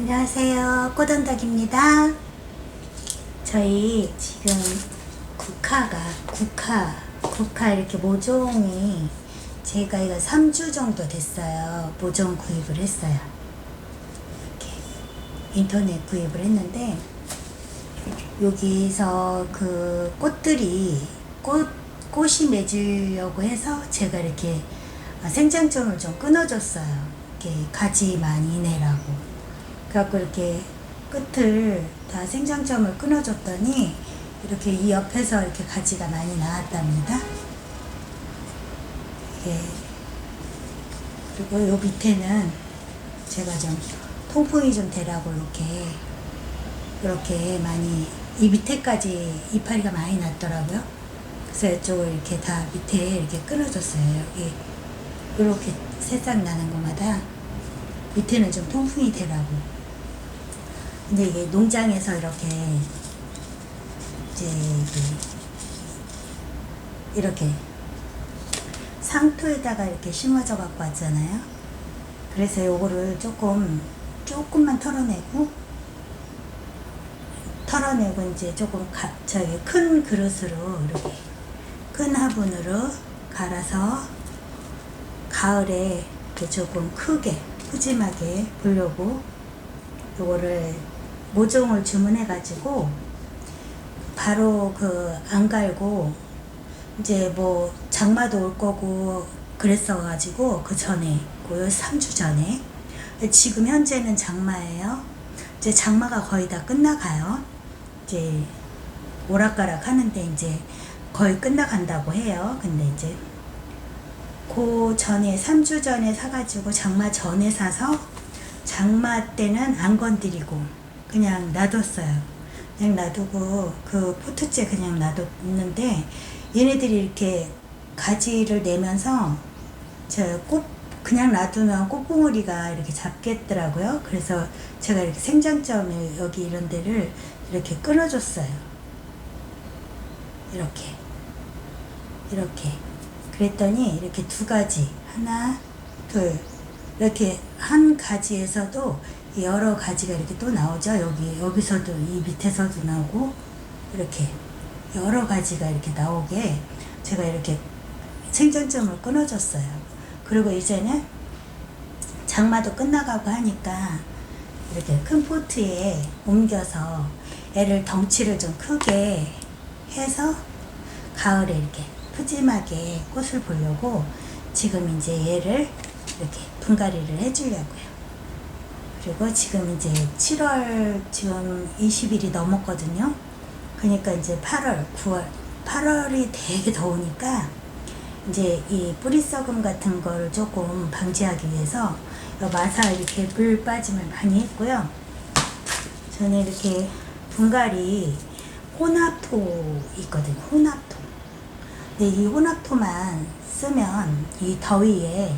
안녕하세요. 꼬던덕입니다. 저희 지금 국화가, 국화, 국화 이렇게 모종이 제가 이거 3주 정도 됐어요. 모종 구입을 했어요. 이렇게 인터넷 구입을 했는데 여기서 그 꽃들이 꽃, 꽃이 맺으려고 해서 제가 이렇게 생장점을 좀 끊어줬어요. 이렇게 가지만 이내라고. 그래갖고 이렇게 끝을 다 생장점을 끊어줬더니 이렇게 이 옆에서 이렇게 가지가 많이 나왔답니다. 이게 그리고 요 밑에는 제가 좀 통풍이 좀 되라고 이렇게 이렇게 많이 이 밑에까지 이파리가 많이 났더라고요. 그래서 이쪽을 이렇게 다 밑에 이렇게 끊어줬어요. 여기 이렇게 새싹 나는 것마다 밑에는 좀 통풍이 되라고. 근데 이게 농장에서 이렇게 이제 이렇게 상토에다가 이렇게 심어져 갖고 왔잖아요. 그래서 요거를 조금 조금만 털어내고 털어내고 이제 조금 가, 저기 큰 그릇으로 이렇게 큰 화분으로 갈아서 가을에 조금 크게 푸짐하게 보려고 요거를 모종을 주문해 가지고 바로 그 안 갈고 이제 뭐 장마도 올 거고 그랬어 가지고 그 전에 그 3주 전에 지금 현재는 장마예요. 이제 장마가 거의 다 끝나가요. 이제 오락가락 하는데 이제 거의 끝나간다고 해요. 근데 이제 그 전에 3주 전에 사가지고 장마 전에 사서 장마 때는 안 건드리고 그냥 놔뒀어요. 그냥 놔두고 그 포트째 그냥 놔뒀는데 얘네들이 이렇게 가지를 내면서 저 꽃 그냥 놔두면 꽃봉오리가 이렇게 잡겠더라고요. 그래서 제가 이렇게 생장점을 여기 이런 데를 이렇게 끊어줬어요. 이렇게 이렇게 그랬더니 이렇게 두 가지 하나 둘 이렇게 한 가지에서도 여러 가지가 이렇게 또 나오죠. 여기 여기서도 이 밑에서도 나오고 이렇게 여러 가지가 이렇게 나오게 제가 이렇게 생존점을 끊어줬어요. 그리고 이제는 장마도 끝나가고 하니까 이렇게 큰 포트에 옮겨서 애를 덩치를 좀 크게 해서 가을에 이렇게 푸짐하게 꽃을 보려고 지금 이제 얘를 이렇게 분갈이를 해주려고요. 그리고 지금 이제 7월 지금 20일이 넘었거든요. 그러니까 이제 8월, 9월, 8월이 되게 더우니까 이제 이 뿌리 썩음 같은 걸 조금 방지하기 위해서 마사 이렇게 물 빠짐을 많이 했고요. 저는 이렇게 분갈이 혼합토 있거든요. 혼합토. 근데 이 혼합토만 쓰면 이 더위에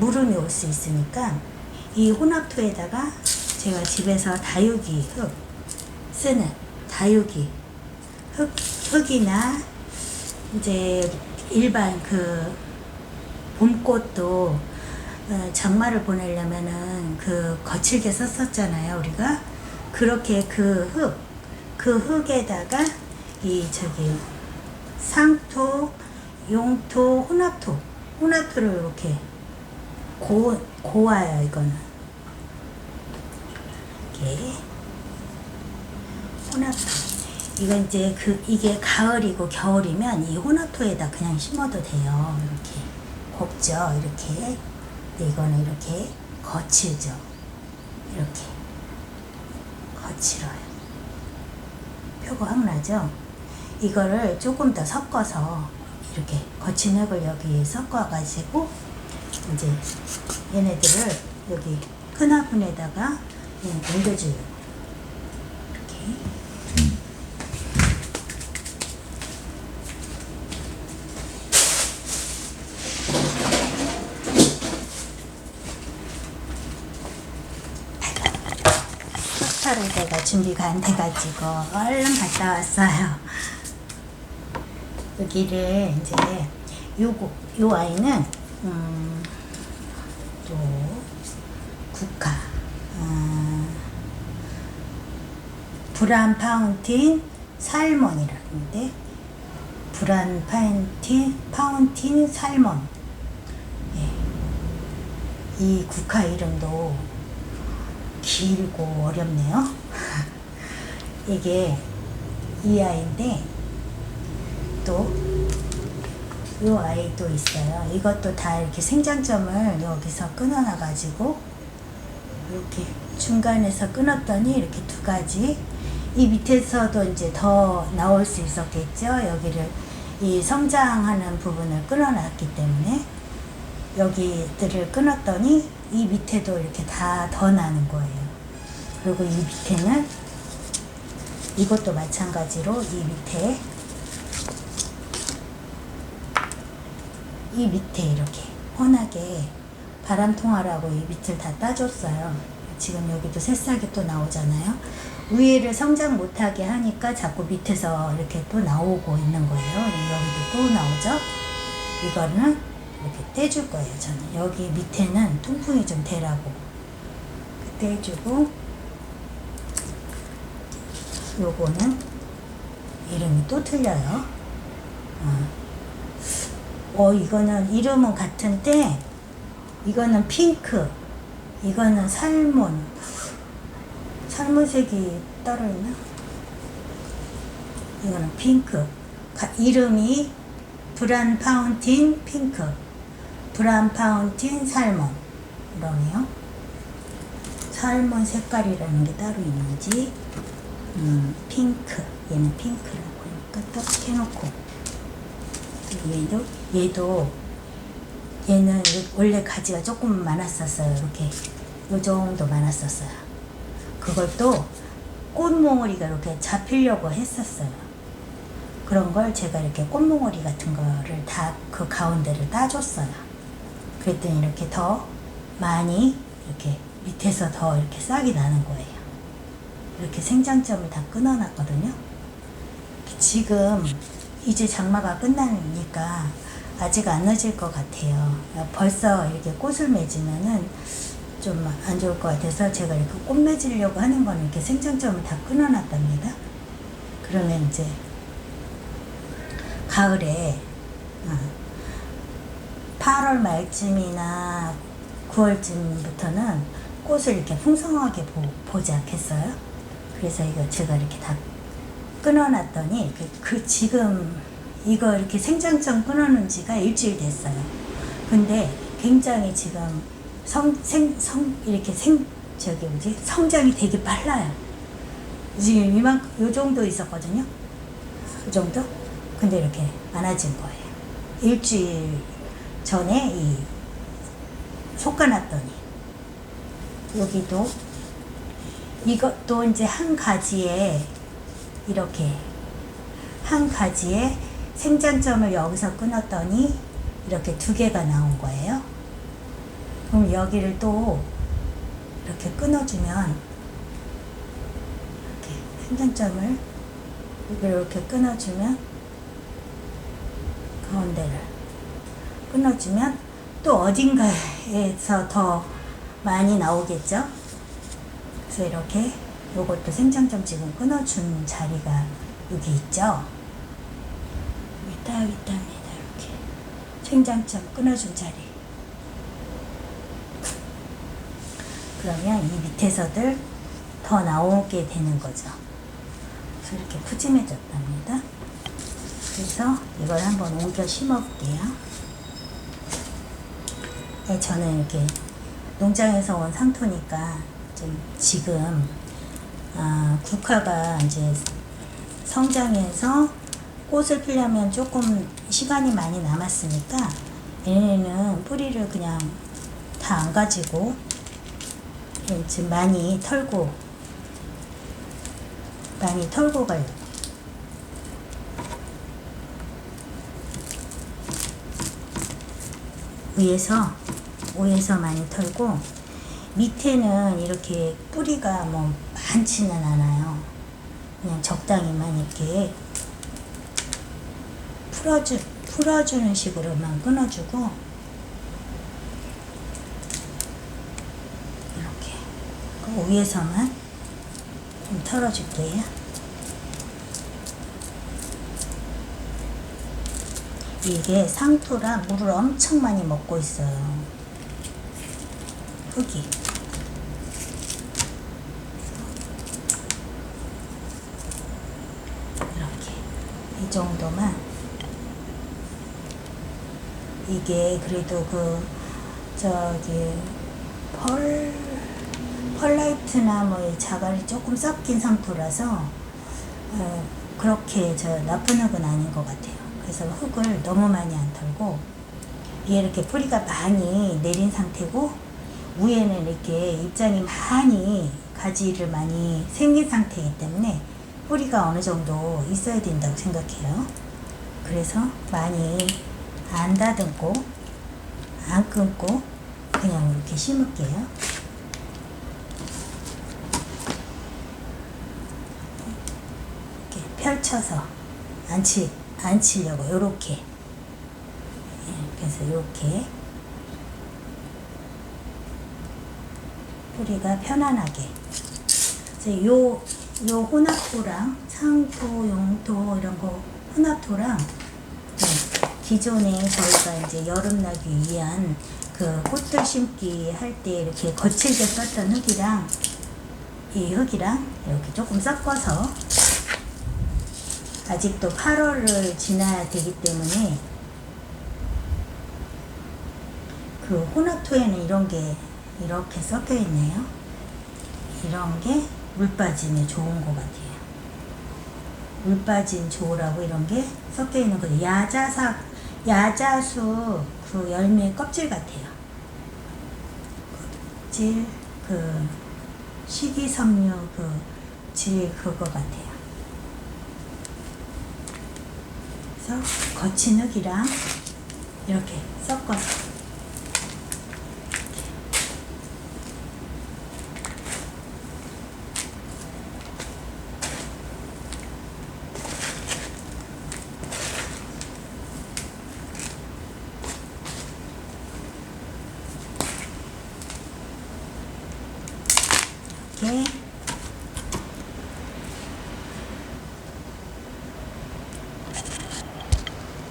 물음이 올 수 있으니까 이 혼합토에다가 제가 집에서 다육이 흙 쓰는 다육이 흙, 흙이나 이제 일반 그 봄꽃도 어, 장마를 보내려면은 그 거칠게 썼었잖아요 우리가 그렇게 그 흙, 그 흙에다가 이 저기 상토, 용토, 혼합토, 혼합토를 이렇게 고, 고와요, 이거는. 이렇게. 혼합토. 이건 이제 그, 이게 가을이고 겨울이면 이 혼합토에다 그냥 심어도 돼요. 이렇게. 곱죠, 이렇게. 근데 이거는 이렇게 거칠죠. 이렇게. 거칠어요. 표가 확 나죠? 이거를 조금 더 섞어서 이렇게 거친 흙을 여기 섞어가지고 이제 얘네들을 여기 큰 화분에다가 그냥 옮겨줘요. 이렇게. 석타를 제가 준비가 안 돼가지고 얼른 갔다 왔어요. 여기를 이제 요거 요 아이는 음, 또 국화 아, 브란 파운틴 살몬이라는데 브란 파운틴 파운틴 살몬 예. 이 국화 이름도 길고 어렵네요. 이게 이 아이인데 또 이 아이도 있어요. 이것도 다 이렇게 생장점을 여기서 끊어놔 가지고 이렇게 중간에서 끊었더니 이렇게 두 가지 이 밑에서도 이제 더 나올 수 있었겠죠. 여기를 이 성장하는 부분을 끊어놨기 때문에 여기들을 끊었더니 이 밑에도 이렇게 다 더 나는 거예요. 그리고 이 밑에는 이것도 마찬가지로 이 밑에 이 밑에 이렇게 훤하게 바람 통하라고 이 밑을 다 따줬어요. 지금 여기도 새싹이 또 나오잖아요. 위에를 성장 못하게 하니까 자꾸 밑에서 이렇게 또 나오고 있는 거예요. 여기도 또 나오죠. 이거는 이렇게 떼줄 거예요. 저는 여기 밑에는 통풍이 좀 되라고 떼주고 요거는 이름이 또 틀려요. 어. 어, 이거는 이름은 같은데, 이거는 핑크, 이거는 살몬. 살몬색이 따로 있나? 이거는 핑크. 가- 이름이 브란 파운틴 핑크. 브란 파운틴 살몬. 이러네요. 살몬 색깔이라는 게 따로 있는지, 음, 핑크. 얘는 핑크라고 하니까 딱 해놓고. 얘도 얘도 얘는 원래 가지가 조금 많았었어요. 이렇게 요 정도 많았었어요. 또 꽃몽오리가 이렇게 잡히려고 했었어요. 그런 걸 제가 이렇게 꽃몽오리 같은 거를 다 그 가운데를 따줬어요. 그랬더니 이렇게 더 많이 이렇게 밑에서 더 이렇게 싹이 나는 거예요. 이렇게 생장점을 다 끊어놨거든요. 지금 이제 장마가 끝나니까 아직 안 늦을 것 같아요. 벌써 이렇게 꽃을 맺으면은 좀 안 좋을 것 같아서 제가 이렇게 꽃 맺으려고 하는 거는 이렇게 생장점을 다 끊어놨답니다. 그러면 이제 가을에 어, 8월 말쯤이나 9월쯤부터는 꽃을 이렇게 풍성하게 보, 보지 않겠어요? 그래서 이거 제가 이렇게 다 끊어놨더니 그, 그 지금 이거 이렇게 생장점 끊어놓은 지가 일주일 됐어요. 근데 굉장히 지금 성, 생, 성, 이렇게 생, 저기 뭐지? 성장이 되게 빨라요. 지금 이만, 요 정도 있었거든요. 이 정도? 근데 이렇게 많아진 거예요. 일주일 전에 이 솎아놨더니 여기도 이것도 이제 한 가지에 이렇게 한 가지에 생장점을 여기서 끊었더니 이렇게 두 개가 나온 거예요. 그럼 여기를 또 이렇게 끊어주면 이렇게 생장점을 이렇게 끊어주면 가운데를 끊어주면 또 어딘가에서 더 많이 나오겠죠? 그래서 이렇게 요것도 생장점 지금 끊어준 자리가 여기 있죠? 여기 딱 있답니다. 이렇게. 생장점 끊어준 자리. 그러면 이 밑에서들 더 나오게 되는 거죠. 그래서 이렇게 푸짐해졌답니다. 그래서 이걸 한번 옮겨 심어볼게요. 네, 저는 이렇게 농장에서 온 상토니까 좀 지금 아, 국화가 이제 성장해서 꽃을 피려면 조금 시간이 많이 남았으니까 얘네는 뿌리를 그냥 다 안 가지고 지금 많이 털고 많이 털고 가려고 위에서 위에서 많이 털고 밑에는 이렇게 뿌리가 뭐 많지는 않아요. 그냥 적당히만 이렇게 풀어주, 풀어주는 식으로만 끊어주고 이렇게 그 위에서만 좀 털어줄게요. 이게 상토라 물을 엄청 많이 먹고 있어요. 흙이. 이렇게 이 정도만 이게 그래도 그 저기 펄 펄라이트나 뭐이 자갈이 조금 섞인 상토라서 어, 그렇게 저 나쁜 흙은 아닌 것 같아요. 그래서 흙을 너무 많이 안 털고 이렇게 뿌리가 많이 내린 상태고 위에는 이렇게 입장이 많이 가지를 많이 생긴 상태이기 때문에 뿌리가 어느 정도 있어야 된다고 생각해요. 그래서 많이 안 다듬고 안 끊고 그냥 이렇게 심을게요. 이렇게 펼쳐서 안 치려고 이렇게. 예, 그래서 이렇게. 뿌리가 편안하게. 그래서 요, 요 혼합토랑 상토, 용토 이런 거 혼합토랑 네, 기존에 저희가 이제 여름 나기 위한 그 꽃들 심기 할 때 이렇게 거칠게 썼던 흙이랑 이 흙이랑 이렇게 조금 섞어서 아직도 8월을 지나야 되기 때문에 그 혼합토에는 이런 게 이렇게 섞여 있네요. 이런 게 물 빠짐에 좋은 것 같아요. 물 빠짐 좋으라고 이런 게 섞여 있는 거예요. 야자삭, 야자수 그 열매 껍질 같아요. 껍질, 그 식이섬유 그 질 그거 같아요. 그래서 거친 흙이랑 이렇게 섞어서 이렇게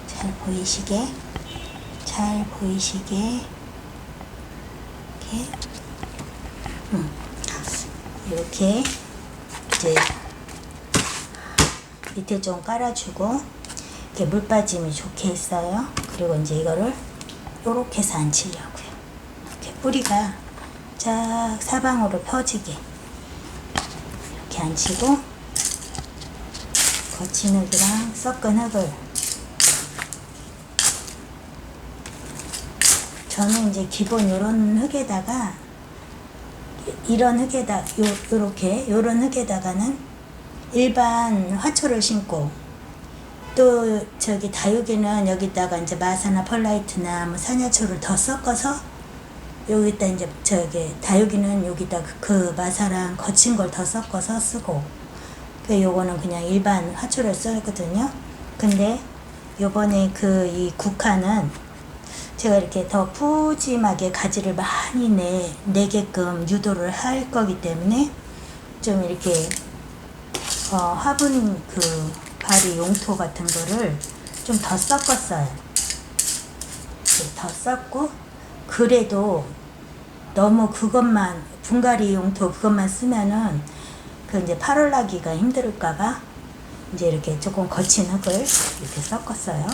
잘 보이시게 잘 보이시게 이렇게 음, 이렇게 이제 밑에 좀 깔아주고 이렇게 물 빠짐이 좋게 했어요. 그리고 이제 이거를 요렇게 해서 안 치려고요. 이렇게 뿌리가 쫙 사방으로 펴지게 이렇게 안 치고 거친 흙이랑 섞은 흙을 저는 이제 기본 요런 흙에다가 이런 흙에다 요 요렇게 요런 흙에다가는 일반 화초를 심고 또 저기 다육이는 여기다가 이제 마사나 펄라이트나 뭐 산야초를 더 섞어서 여기다 이제 저기 다육이는 여기다 그, 그 마사랑 거친 걸 더 섞어서 쓰고 그 요거는 그냥 일반 화초를 쓰거든요. 근데 요번에 그 이 국화는 제가 이렇게 더 푸짐하게 가지를 많이 내, 내게끔 유도를 할 거기 때문에 좀 이렇게 어, 화분 그 발이 용토 같은 거를 좀 더 섞었어요. 더 섞고 그래도 너무 그것만 분갈이 용토 그것만 쓰면은 그 이제 8월 나기가 힘들을까봐 이제 이렇게 조금 거친 흙을 이렇게 섞었어요.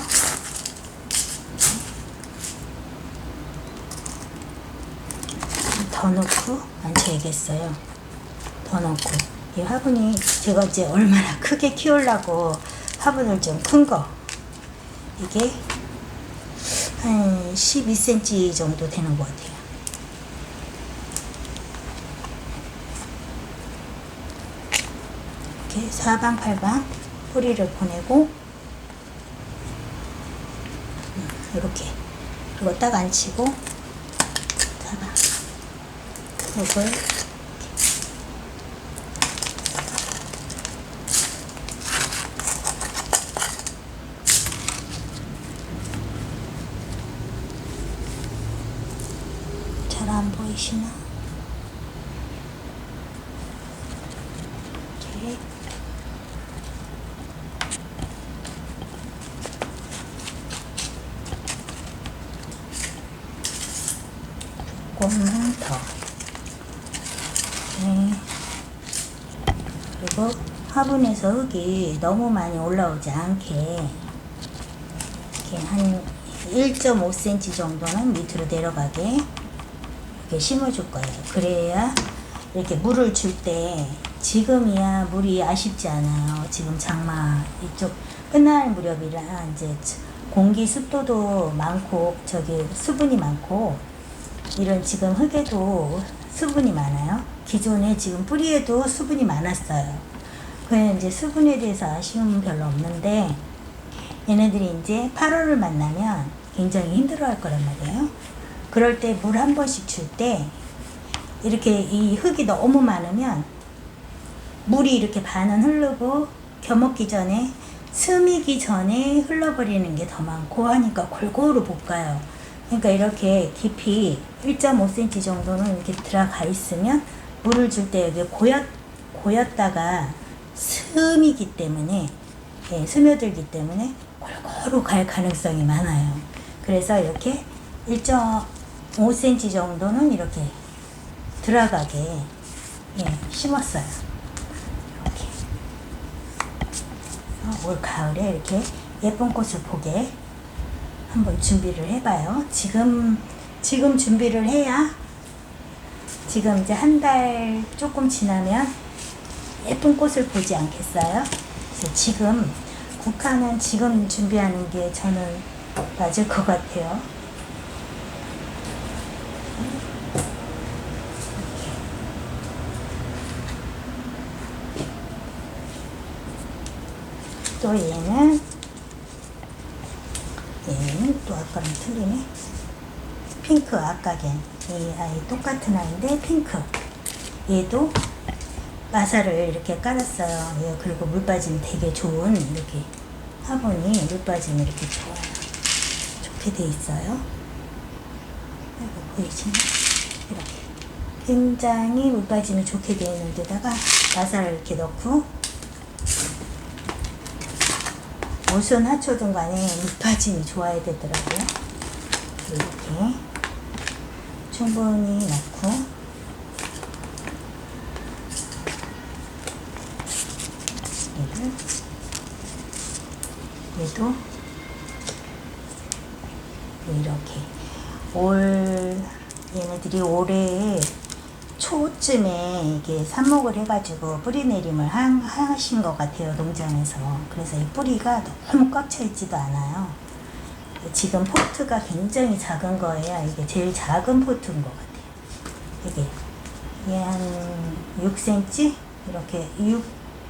더 넣고 앉혀야겠어요. 더 넣고 이 화분이 제가 이제 얼마나 크게 키우려고 화분을 좀 큰 거 이게 한 12cm 정도 되는 것 같아요. 이렇게 사방팔방 뿌리를 보내고 음, 이렇게 그리고 딱 앉히고 흙을 잘 안 보이시나? 이렇게 조금만 더. 네. 그리고 화분에서 흙이 너무 많이 올라오지 않게 이렇게 한 1.5cm 정도는 밑으로 내려가게 이렇게 심어줄 거예요. 그래야 이렇게 물을 줄 때 지금이야 물이 아쉽지 않아요. 지금 장마 이쪽 끝날 무렵이라 이제 공기 습도도 많고 저기 수분이 많고 이런 지금 흙에도 수분이 많아요. 기존에 지금 뿌리에도 수분이 많았어요. 그냥 이제 수분에 대해서 아쉬움은 별로 없는데 얘네들이 이제 8월을 만나면 굉장히 힘들어 할 거란 말이에요. 그럴 때 물 한 번씩 줄 때 이렇게 이 흙이 너무 많으면 물이 이렇게 반은 흐르고 겨먹기 전에 스미기 전에 흘러버리는 게 더 많고 하니까 골고루 볶아요. 그러니까 이렇게 깊이 1.5cm 정도는 이렇게 들어가 있으면 물을 줄 때 여기 고였, 고였다가 스미기 때문에 예, 스며들기 때문에 골고루 갈 가능성이 많아요. 그래서 이렇게 1.5cm 정도는 이렇게 들어가게 예, 심었어요. 이렇게 어, 올 가을에 이렇게 예쁜 꽃을 보게 한번 준비를 해봐요. 지금 지금 준비를 해야 지금 이제 한 달 조금 지나면 예쁜 꽃을 보지 않겠어요? 그래서 지금 국화는 지금 준비하는 게 저는 맞을 것 같아요. 또 얘는 얘는 또 아까랑 틀리네. 핑크 아까 겐 이 아이 똑같은 아이인데 핑크. 얘도 마사를 이렇게 깔았어요. 예, 그리고 물 빠짐 되게 좋은 이렇게 화분이 물 빠짐이 이렇게 좋아요. 좋게 돼 있어요. 이거 보이시나요? 이렇게 굉장히 물 빠짐이 좋게 되어 있는 데다가 마사를 이렇게 넣고 무슨 하초든 간에 물 빠짐이 좋아야 되더라고요. 이렇게 충분히 넣고 얘도 이렇게 올 얘네들이 올해 초쯤에 이게 삽목을 해가지고 뿌리 내림을 하, 하신 것 같아요 농장에서. 그래서 이 뿌리가 너무 꽉 차 있지도 않아요. 지금 포트가 굉장히 작은 거예요. 이게 제일 작은 포트인 것 같아요. 이게 이게 한 6cm 이렇게 6,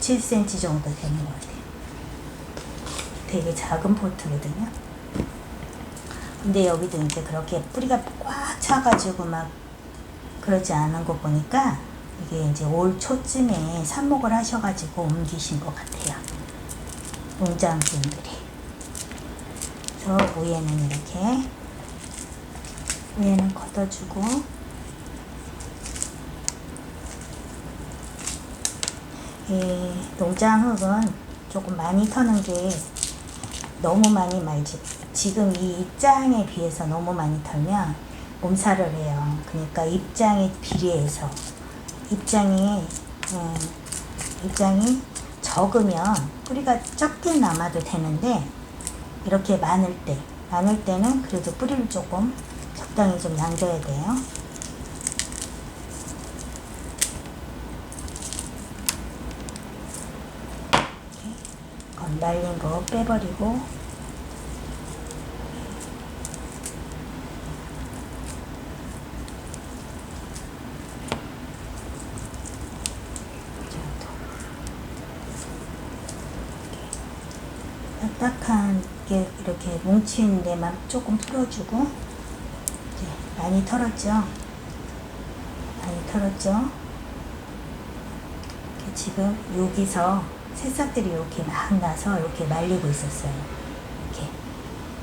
7cm 정도 되는 것 같아요 되게 작은 포트거든요 근데 여기도 이제 그렇게 뿌리가 꽉 차가지고 막 그러지 않은 거 보니까 이게 이제 올 초쯤에 삽목을 하셔가지고 옮기신 것 같아요. 농장분들이. 그래서 위에는 이렇게 위에는 걷어주고 이 농장 흙은 조금 많이 터는 게 너무 많이 말지 지금 이 입장에 비해서 너무 많이 털면 몸살을 해요. 그러니까 입장에 비례해서 입장이 음, 입장이 적으면 뿌리가 적게 남아도 되는데 이렇게 많을 때 많을 때는 그래도 뿌리를 조금 적당히 좀 남겨야 돼요. 이렇게 건 말린 거 빼버리고 딱딱한 게 이렇게 뭉친 데만 조금 풀어주고 이제 많이 털었죠? 많이 털었죠? 지금 여기서 새싹들이 이렇게 막 나서 이렇게 말리고 있었어요. 이렇게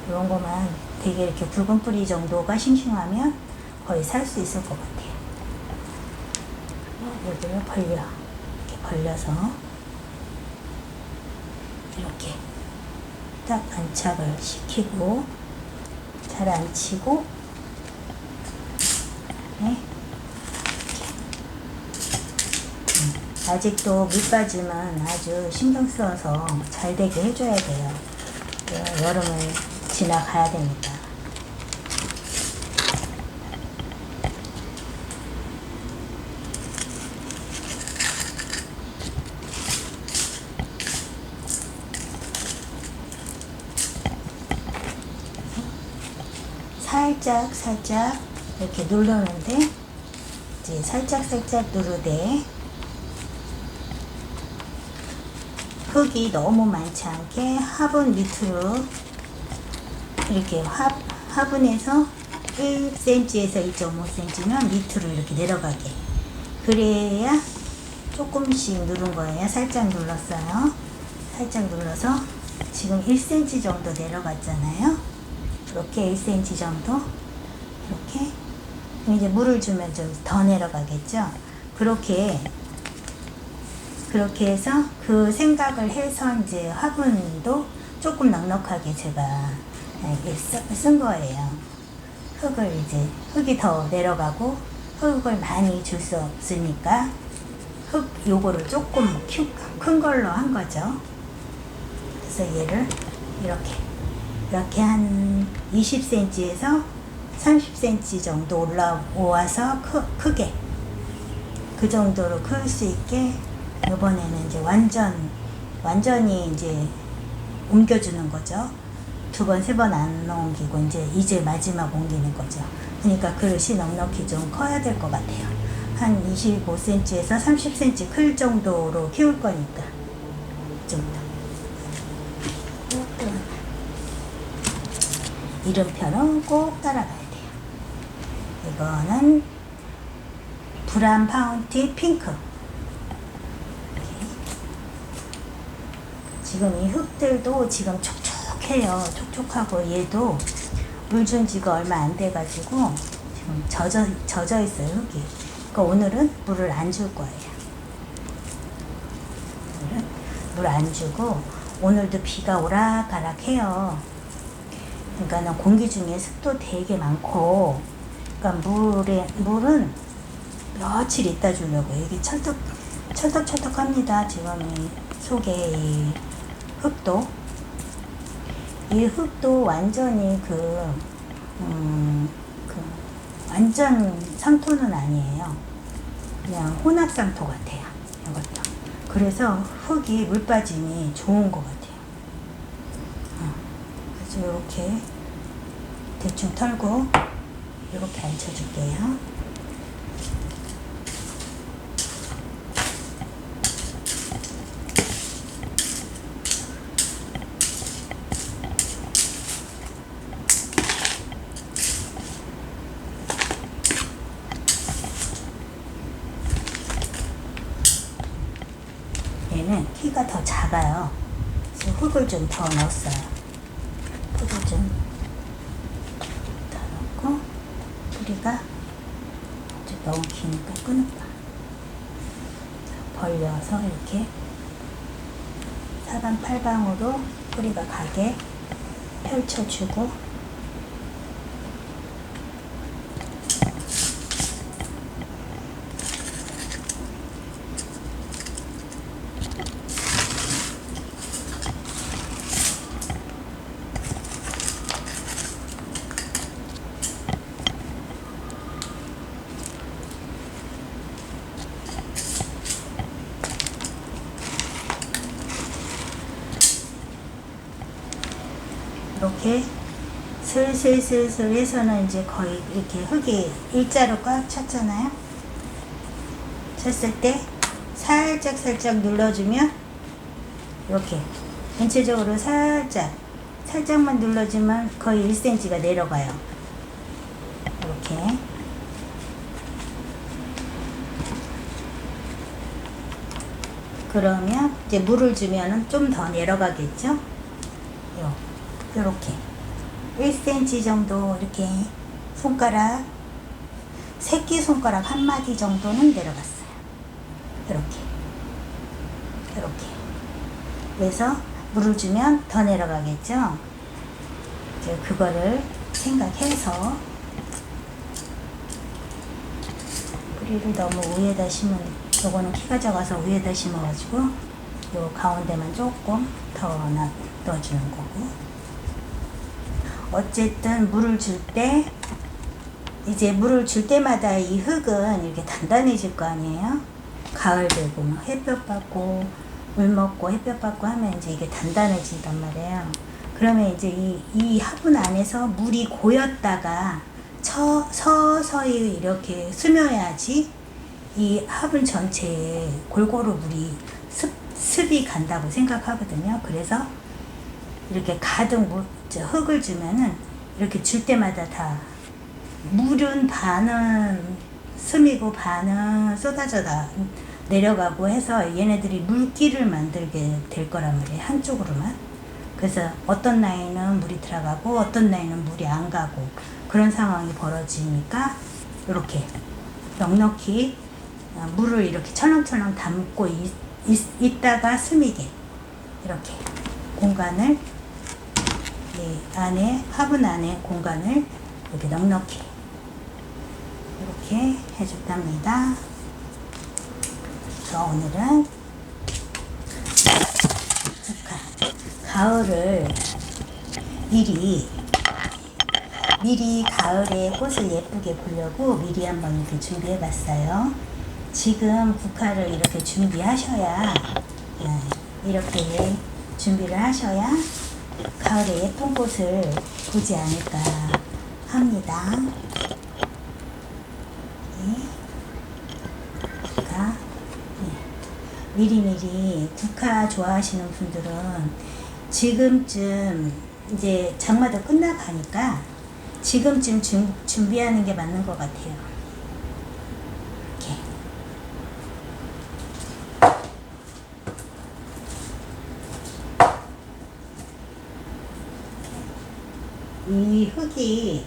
이런 거만 되게 이렇게 붉은 뿌리 정도가 싱싱하면 거의 살 수 있을 것 같아요. 여기를 벌려 이렇게 벌려서 이렇게 딱 안착을 시키고 잘 안치고 네. 아직도 밑빠짐은 아주 신경 써서 잘 되게 해줘야 돼요. 네, 여름을 지나가야 되니까. 살짝 살짝 이렇게 누르는데 이제 살짝 살짝 누르되 흙이 너무 많지 않게 화분 밑으로 이렇게 화, 화분에서 1cm에서 2.5cm는 밑으로 이렇게 내려가게. 그래야 조금씩 누른 거예요. 살짝 눌렀어요. 살짝 눌러서 지금 1cm 정도 내려갔잖아요. 이렇게 1cm 정도. 이렇게. 이제 물을 주면 좀 더 내려가겠죠? 그렇게 그렇게 해서 그 생각을 해서 이제 화분도 조금 넉넉하게 제가 쓰- 쓴 거예요. 흙을 이제 흙이 더 내려가고 흙을 많이 줄 수 없으니까 흙 요거를 조금 큐- 큰 걸로 한 거죠. 그래서 얘를 이렇게 이렇게 한 20cm에서 30cm 정도 올라와서 크, 크게 그 정도로 클 수 있게 이번에는 이제 완전 완전히 이제 옮겨주는 거죠. 두 번 세 번 안 옮기고 이제 이제 마지막 옮기는 거죠. 그러니까 그릇이 넉넉히 좀 커야 될 것 같아요. 한 25cm에서 30cm 클 정도로 키울 거니까 이 정도. 이름표는 꼭 따라가야 돼요. 이거는 브란 파운티 핑크. 이렇게. 지금 이 흙들도 지금 촉촉해요. 촉촉하고 얘도 물 준 지가 얼마 안 돼가지고 지금 젖어, 젖어 있어요, 흙이. 그러니까 오늘은 물을 안 줄 거예요. 오늘은 물 안 주고 오늘도 비가 오락가락해요. 그러니까는 공기 중에 습도 되게 많고, 그러니까 물에 물은 며칠 있다 주려고 여기 철떡 철떡철떡합니다. 지금 이 속에 이 흙도 이 흙도 완전히 그, 음, 그 완전 상토는 아니에요. 그냥 혼합 상토 같아요. 이것도. 그래서 흙이 물 빠짐이 좋은 것 같아요. 어, 그래서 이렇게 대충 털고 이렇게 앉혀줄게요. 얘는 키가 더 작아요. 그래서 흙을 좀 더 넣었어요. 흙을 좀더 넣고 뿌리가 좀 너무 기니까 끊을까. 벌려서 이렇게 사방팔방으로 뿌리가 가게 펼쳐주고 이렇게 슬슬슬슬 해서는 이제 거의 이렇게 흙이 일자로 꽉 찼잖아요. 찼을 때 살짝 살짝 눌러주면 이렇게 전체적으로 살짝 살짝만 눌러주면 거의 1cm가 내려가요. 이렇게 그러면 이제 물을 주면은 좀 더 내려가겠죠? 요, 요렇게 1cm 정도 이렇게 손가락 새끼 손가락 한 마디 정도는 내려갔어요. 이렇게 이렇게 그래서 물을 주면 더 내려가겠죠. 이제 그거를 생각해서 뿌리를 너무 위에다 심은 요거는 키가 작아서 위에다 심어가지고 요 가운데만 조금 더 놔- 넣어주는 거고 어쨌든 물을 줄 때 이제 물을 줄 때마다 이 흙은 이렇게 단단해질 거 아니에요 가을 되고 막 햇볕 받고 물 먹고 햇볕 받고 하면 이제 이게 단단해진단 말이에요 그러면 이제 이, 이 화분 안에서 물이 고였다가 처, 서서히 이렇게 스며야지 이 화분 전체에 골고루 물이 습, 습이 간다고 생각하거든요. 그래서 이렇게 가득 물, 저 흙을 주면은 이렇게 줄 때마다 다 물은 반은 스미고 반은 쏟아져 다 내려가고 해서 얘네들이 물기를 만들게 될 거란 말이에요. 한쪽으로만. 그래서 어떤 라인은 물이 들어가고 어떤 라인은 물이 안 가고 그런 상황이 벌어지니까 이렇게 넉넉히 어, 물을 이렇게 철렁철렁 담고 있, 있, 있다가 스미게 이렇게 공간을 이 안에 화분 안에 공간을 이렇게 넉넉히 이렇게 해줬답니다. 그래서 오늘은 가을을 미리 미리 가을에 꽃을 예쁘게 보려고 미리 한번 이렇게 준비해 봤어요. 지금 국화를 이렇게 준비하셔야 예, 이렇게 준비를 하셔야 가을에 예쁜 꽃을 보지 않을까 합니다. 예. 국화 예. 미리미리 국화 좋아하시는 분들은 지금쯤 이제 장마도 끝나가니까 지금쯤 준, 준비하는 게 맞는 것 같아요. 이 흙이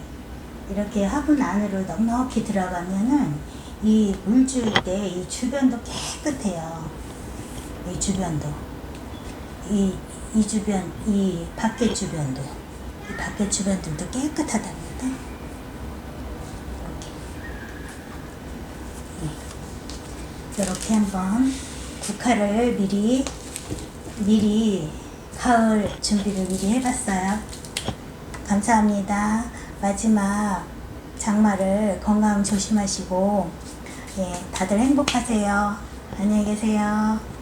이렇게 화분 안으로 넉넉히 들어가면은 이 물 줄 때 이 주변도 깨끗해요. 이 주변도. 이, 이 주변, 이 밖에 주변도. 이 밖에 주변들도 깨끗하답니다. 이렇게. 예. 이렇게 한번 국화를 미리, 미리 가을 준비를 미리 해봤어요. 감사합니다. 마지막 장마를 건강 조심하시고, 예, 다들 행복하세요. 안녕히 계세요.